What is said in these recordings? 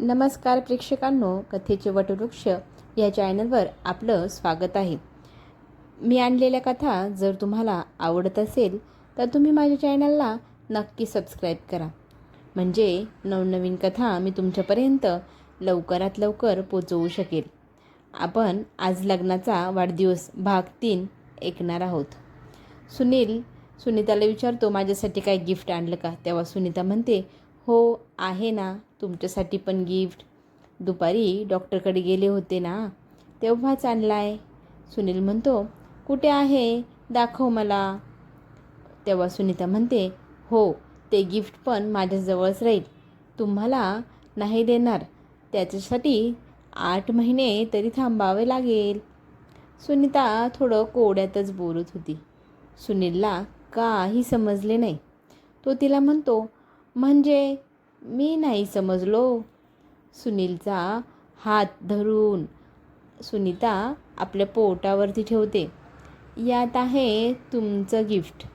नमस्कार प्रेक्षकांनो कथेचे वटवृक्ष या चॅनलवर आपलं स्वागत आहे. मी आणलेल्या कथा जर तुम्हाला आवडत असेल तर तुम्ही माझ्या चॅनलला नक्की सबस्क्राईब करा. म्हणजे नवनवीन कथा मी तुमच्यापर्यंत लवकरात लवकर पोचवू शकेल. आपण आज लग्नाचा वाढदिवस भाग तीन ऐकणार आहोत. सुनील सुनीताला विचारतो माझ्यासाठी काय गिफ्ट आणलं का? तेव्हा सुनीता म्हणते हो आहे ना. तुमच्यासाठी पण गिफ्ट. दुपारी डॉक्टरकडे गेले होते ना. तेव्हाच आणला आहे सुनील म्हणतो कुठे आहे? दाखव मला. तेव्हा सुनीता म्हणते हो ते गिफ्ट पण माझ्याजवळच राहील. तुम्हाला नाही देणार. त्याच्यासाठी आठ महिने तरी थांबावे लागेल. सुनीता थोडं कोड्यातच बोलत होती. सुनीलला काही समजले नाही. तो तिला म्हणतो म्हणजे मी नाही समजलो. सुनीलचा हात धरून सुनीता आपल्या पोटावरती ठेवते. यात आहे तुमचं गिफ्ट.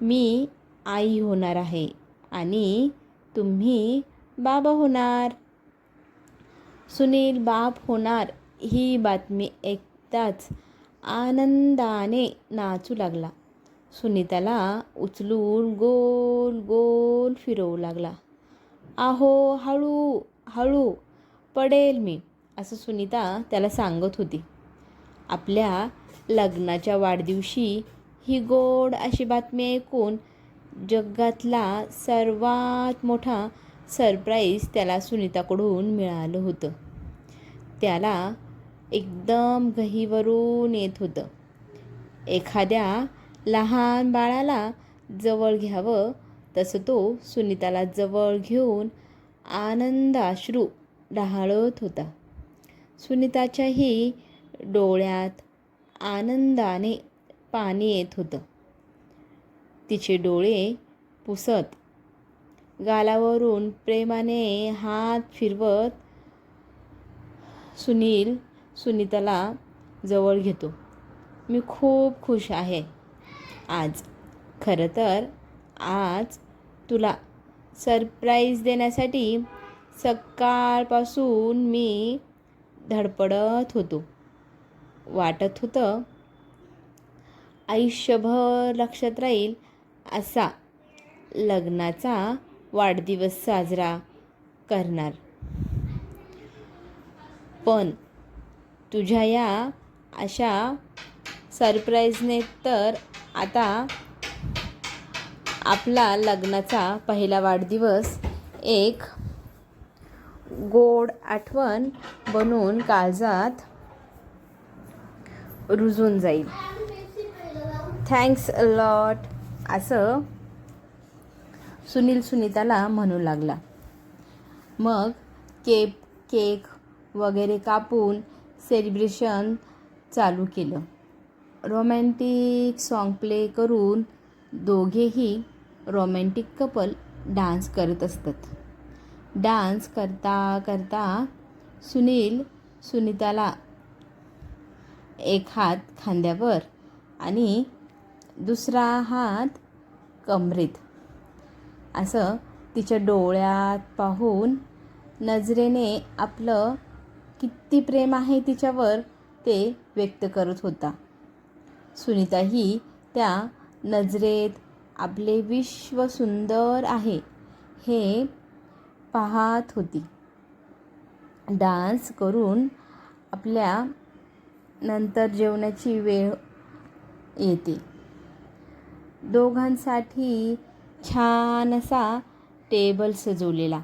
मी आई होणार आहे आणि तुम्ही बाबा होणार. सुनील बाप होणार ही बातमी ऐकताच आनंदाने नाचू लागला. सुनीताला उचलून गोल गोल फिरवू लागला. आहो हळू हळू पडेल मी असं सुनीता त्याला सांगत होती. आपल्या लग्नाच्या वाढदिवशी ही गोड अशी बातमी ऐकून जगातला सर्वात मोठा सरप्राईज त्याला सुनीताकडून मिळालं होतं. त्याला एकदम गहीवरून येत होतं. एखाद्या लहान बाळाला जवळ घ्यावं तसं तो सुनीताला जवळ घेऊन आनंदाश्रू डहाळत होता. सुनीताच्याही डोळ्यात आनंदाने पाणी येत होतं. तिचे डोळे पुसत गालावरून प्रेमाने हात फिरवत सुनील सुनीताला जवळ घेतो. मी खूप खुश आहे. आज खरं तर आज तुला. सरप्राईज देण्यासाठी सकाळपासून मी धडपडत होतो. वाटत होतं आयुष्यभर लक्षात राहील असा लग्नाचा वाढदिवस साजरा करणार. पण तुझ्या या अशा सरप्राईजने तर आता आपला लग्नाचा पहिला वाढदिवस एक गोड आठवण बनून काळजात रुजून जाईल. थँक्स लॉट असं सुनील सुनीताला म्हणू लागला. मग केक केक वगैरे कापून सेलिब्रेशन चालू केलं. रोमॅन्टिक सॉन्ग प्ले करून दोघेही रोमॅन्टिक कपल डान्स करत असतात. डान्स करता करता सुनील सुनीताला एक हात खांद्यावर आणि दुसरा हात कमरेत. असं तिच्या डोळ्यात पाहून नजरेने आपलं किती प्रेम आहे तिच्यावर ते व्यक्त करत होता. सुनीताही त्या नजरेत आपले विश्व सुंदर आहे हे पाहत होती. डान्स करून आपल्या नंतर जेवणाची वेळ येते. दोघांसाठी छान असा टेबल सजवलेला.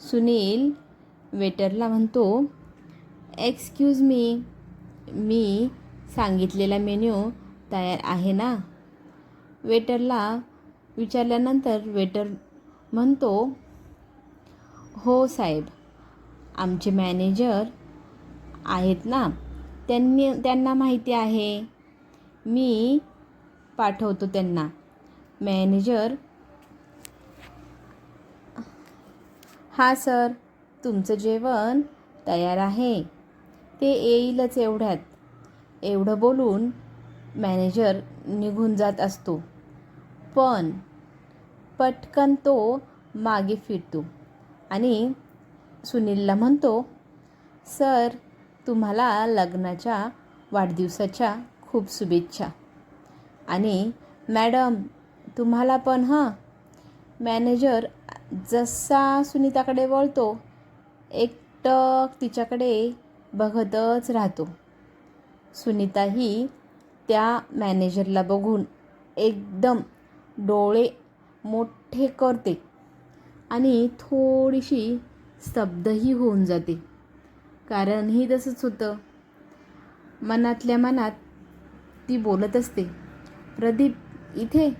सुनील वेटरला म्हणतो एक्सक्यूज मी मी सांगितलेला मेन्यू तयार आहे ना? वेटरला विचारल्यानंतर वेटर म्हणतो हो साहेब आमचे मॅनेजर आहेत ना त्यांनी त्यांना माहिती आहे. मी पाठवतो त्यांना. मॅनेजर हा सर तुमचं जेवण तयार आहे. ते येईलच एवढ्यात. एवढं बोलून मॅनेजर निघून जात असतो. पण पटकन तो मागे फिरतो. आणि सुनीलला म्हणतो सर तुम्हाला लग्नाच्या वाढदिवसाच्या खूप शुभेच्छा. आणि मॅडम तुम्हाला पण हां? मॅनेजर जसा सुनीताकडे वळतो एकटक तिच्याकडे बघतच राहतो. सुनीताही त्या मॅनेजरला बघून एकदम डोळे मोठे करते आणि थोडीशी स्तब्धही होऊन जाते. कारणही तसंच होतं. मनातल्या मनात ती बोलत असते प्रदीप इथे.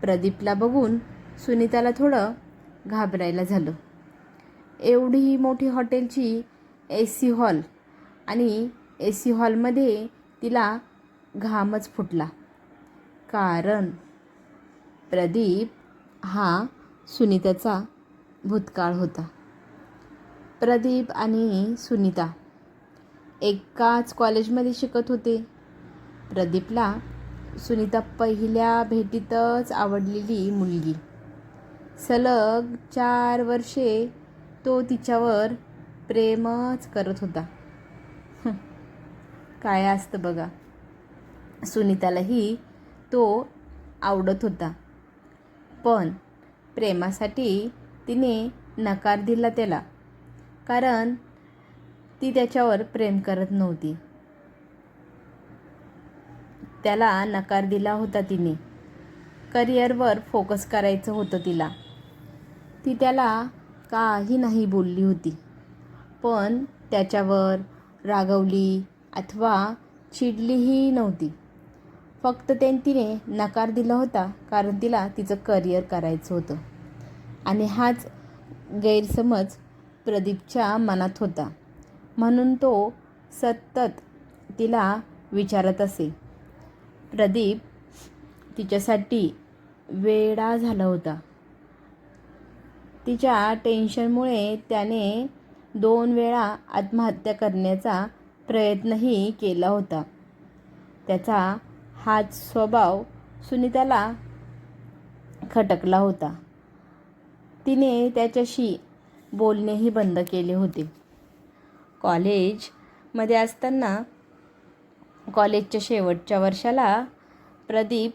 प्रदीपला बघून सुनीताला थोडं घाबरायला झालं. एवढी मोठी हॉटेलची ए सी हॉल आणि ए सी हॉलमध्ये तिला घामच फुटला. कारण प्रदीप हा सुनीताचा भूतकाळ होता. प्रदीप आणि सुनीता एकाच कॉलेजमध्ये शिकत होते. प्रदीपला सुनीता पहिल्या भेटीतच आवडलेली मुलगी. सलग चार वर्षे तो तिच्यावर प्रेमच करत होता. काय असतं बघा. सुनीतालाही तो आवडत होता. पण प्रेमासाठी तिने नकार दिला त्याला कारण ती त्याच्यावर प्रेम करत नव्हती. त्याला नकार दिला होता तिने. करिअरवर फोकस करायचं होतं तिला. ती त्याला काही नाही बोलली होती पण त्याच्यावर रागवली अथवा चिडलीही नव्हती. फक्त ते तिने नकार दिला होता कारण तिला तिचं करिअर करायचं होतं. आणि हाच गैरसमज प्रदीपच्या मनात होता. म्हणून तो सतत तिला विचारत असे. प्रदीप तिच्यासाठी वेडा झाला होता. तिच्या टेन्शनमुळे त्याने दोन वेळा आत्महत्या करण्याचा प्रयत्नही केला होता. त्याचा हाच स्वभाव सुनीताला खटकला होता. तिने त्याच्याशी बोलणेही बंद केले होते. कॉलेजमध्ये असताना कॉलेजच्या शेवटच्या वर्षाला प्रदीप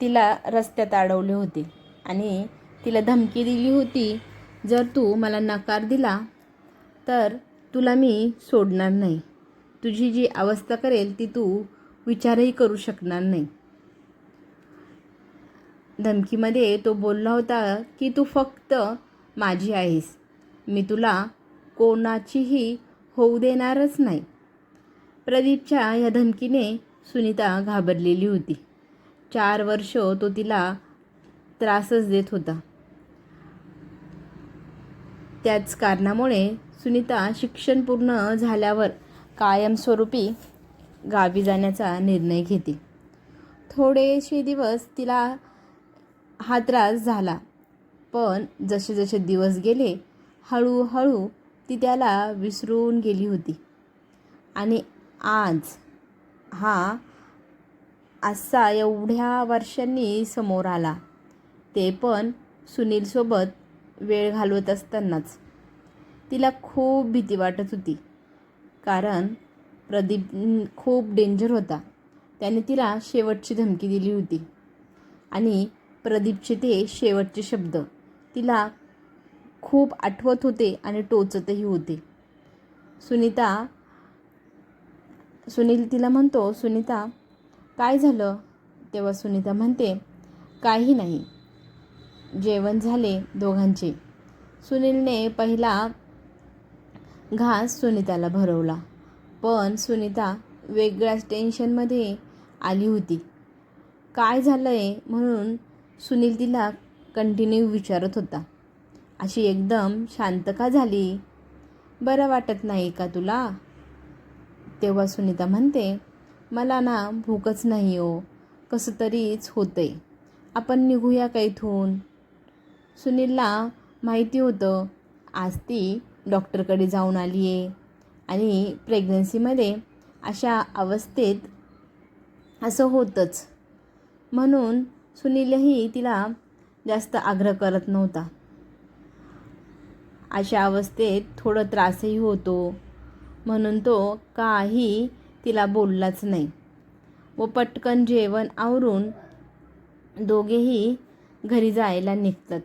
तिला रस्त्यात अडवले होते आणि तिला धमकी दिली होती जर तू मला नकार दिला तर तुला मी सोडणार नाही. तुझी जी अवस्था करेल ती तू विचारही करू शकणार नाही. धमकीमध्ये तो बोलला होता की तू फक्त माझी आहेस. मी तुला कोणाचीही होऊ देणारच नाही. प्रदीपच्या या धमकीने सुनीता घाबरलेली होती. चार वर्ष तो तिला त्रासच देत होता. त्याच कारणामुळे सुनीता शिक्षण पूर्ण झाल्यावर कायमस्वरूपी गावी जाण्याचा निर्णय घेते. थोडेसे दिवस तिला हा त्रास झाला. पण जसे जसे दिवस गेले हळूहळू ती त्याला विसरून गेली होती. आणि आज हा असा एवढ्या वर्षांनी समोर आला. ते पण सुनीलसोबत वेळ घालवत असतानाच. तिला खूप भीती वाटत होती. कारण प्रदीप खूप डेंजर होता. त्याने तिला शेवटची धमकी दिली होती. आणि प्रदीपचे ते शेवटचे शब्द तिला खूप आठवत होते आणि टोचतही होते. सुनीता सुनील तिला म्हणतो सुनीता काय झालं? तेव्हा सुनीता म्हणते काही नाही. जेवण झाले दोघांचे. सुनीलने पहिला घास सुनीताला भरवला. पण सुनीता वेगळ्याच टेन्शनमध्ये आली होती. काय झालं आहे म्हणून सुनील तिला कंटिन्यू विचारत होता. अशी एकदम शांत का झाली? बरं वाटत नाही का तुला? तेव्हा सुनीता म्हणते मला ना भूकच नाही हो. कसं तरीच होतंय. आपण निघूया का इथून? सुनीलला माहिती होतं आज ती डॉक्टरकडे जाऊन आली आहे आणि प्रेग्नन्सीमध्ये अशा अवस्थेत असं होतंच. म्हणून सुनीलही तिला जास्त आग्रह करत नव्हता. अशा अवस्थेत थोडं त्रासही होतो. म्हणून तो काही तिला बोललाच नाही. व पटकन जेवण आवरून दोघेही घरी जायला निघतात.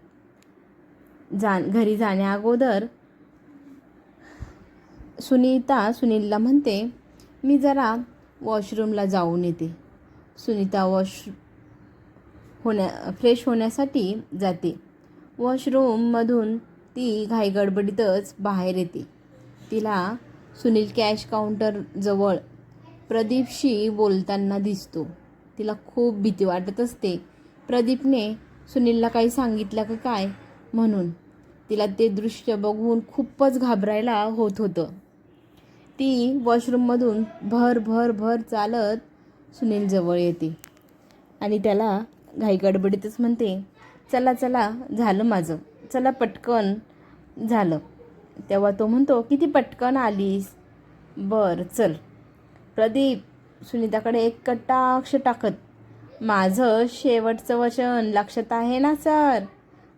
जा घरी जाण्याअगोदर सुनीता सुनीलला म्हणते मी जरा वॉशरूमला जाऊन येते. सुनीता वॉश होण्या फ्रेश होण्यासाठी जाते. वॉशरूममधून ती घाईगडबडीतच बाहेर येते. तिला सुनील कॅश काउंटरजवळ प्रदीपशी बोलताना दिसतो. तिला खूप भीती वाटत असते. प्रदीपने सुनीलला काही सांगितलं का काय म्हणून तिला ते दृश्य बघून खूपच घाबरायला होत होतं. ती वॉशरूममधून भर भर भर चालत सुनीलजवळ येते. आणि त्याला घाई गडबडीतच म्हणते चला चला झालं माझं. चला पटकन झालं. तेव्हा तो म्हणतो किती पटकन आलीस? बर चल. प्रदीप सुनीताकडे एक कटाक्ष टाकत माझं शेवटचं वचन लक्षात आहे ना सर?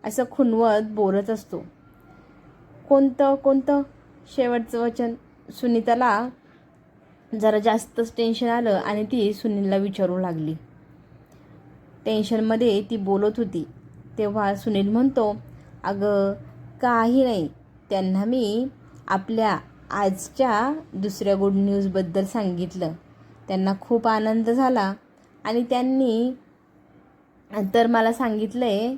असं खुनवत बोलत असतो. कोणतं कोणतं? शेवटचं वचन? सुनीताला जरा जास्तच टेन्शन आलं आणि ती सुनीलला विचारू लागली. टेन्शनमध्ये ती बोलत होती. तेव्हा सुनील म्हणतो अगं काही नाही. त्यांना मी आपल्या आजच्या दुसऱ्या गुड न्यूजबद्दल सांगितलं. त्यांना खूप आनंद झाला आणि त्यांनी तर मला सांगितलं आहे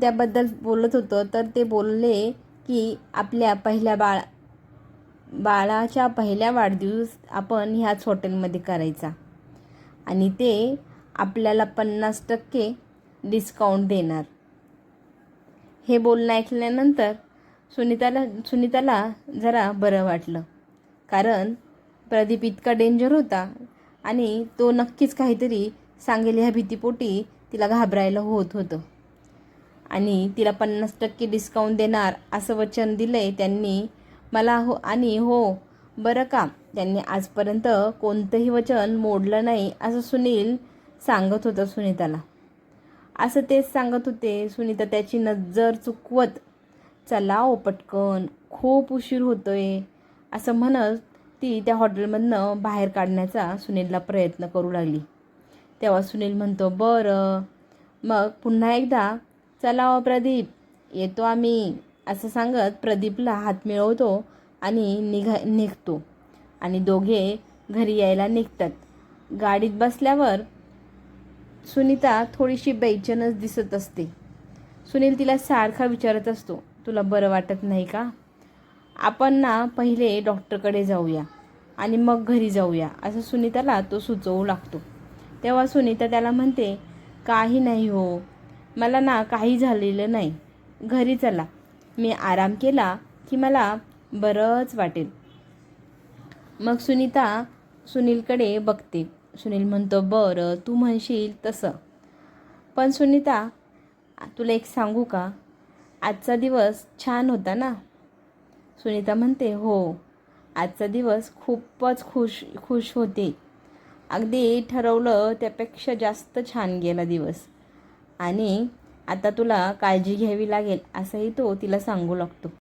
त्याबद्दल बोलत होतं. तर ते बोलले की आपल्या पहिल्या बाळ बाळाच्या पहिल्या वाढदिवस आपण ह्याच हॉटेलमध्ये करायचा. आणि ते आपल्याला पन्नास टक्के डिस्काउंट देणार. हे बोलणं ऐकल्यानंतर सुनीताला सुनीताला जरा बरं वाटलं. कारण प्रदीप इतका डेंजर होता आणि तो नक्कीच काहीतरी सांगेल ह्या भीतीपोटी तिला घाबरायला होत होतं. आणि तिला पन्नास टक्के डिस्काउंट देणार असं वचन दिलं आहे त्यांनी मला हो आणि हो बरं का? त्यांनी आजपर्यंत कोणतंही वचन मोडलं नाही असं सुनील सांगत होतं सुनीताला. असं तेच सांगत होते. सुनीता त्याची नजर चुकवत चला ओ पटकन खूप उशीर होतोय असं म्हणत ती त्या हॉटेलमधनं बाहेर काढण्याचा सुनीलला प्रयत्न करू लागली. तेव्हा सुनील म्हणतो बरं. मग पुन्हा एकदा चला ओ प्रदीप येतो आम्ही. असं सांगत प्रदीपला हात मिळवतो आणि निघा निघतो. आणि दोघे घरी यायला निघतात. गाडीत बसल्यावर सुनीता थोडीशी बेचनच दिसत असते. सुनील तिला सारखा विचारत असतो तुला बरं वाटत नाही का? आपण ना पहिले डॉक्टरकडे जाऊया आणि मग घरी जाऊया असं सुनीताला तो सुचवू लागतो. तेव्हा सुनीता त्याला म्हणते काही नाही हो मला ना काही झालेलं नाही. घरी चला. मी आराम केला की मला बरंच वाटेल. मग सुनीता सुनीलकडे बघते. सुनील म्हणतो बरं तू म्हणशील तसं. पण सुनीता तुला एक सांगू का? आजचा दिवस छान होता ना? सुनीता म्हणते हो आजचा दिवस खूपच खुश खुश होते. अगदी ठरवलं त्यापेक्षा जास्त छान गेला दिवस. आणि आता तुला काळजी घ्यावी लागेल असंही तो तिला सांगू लागतो.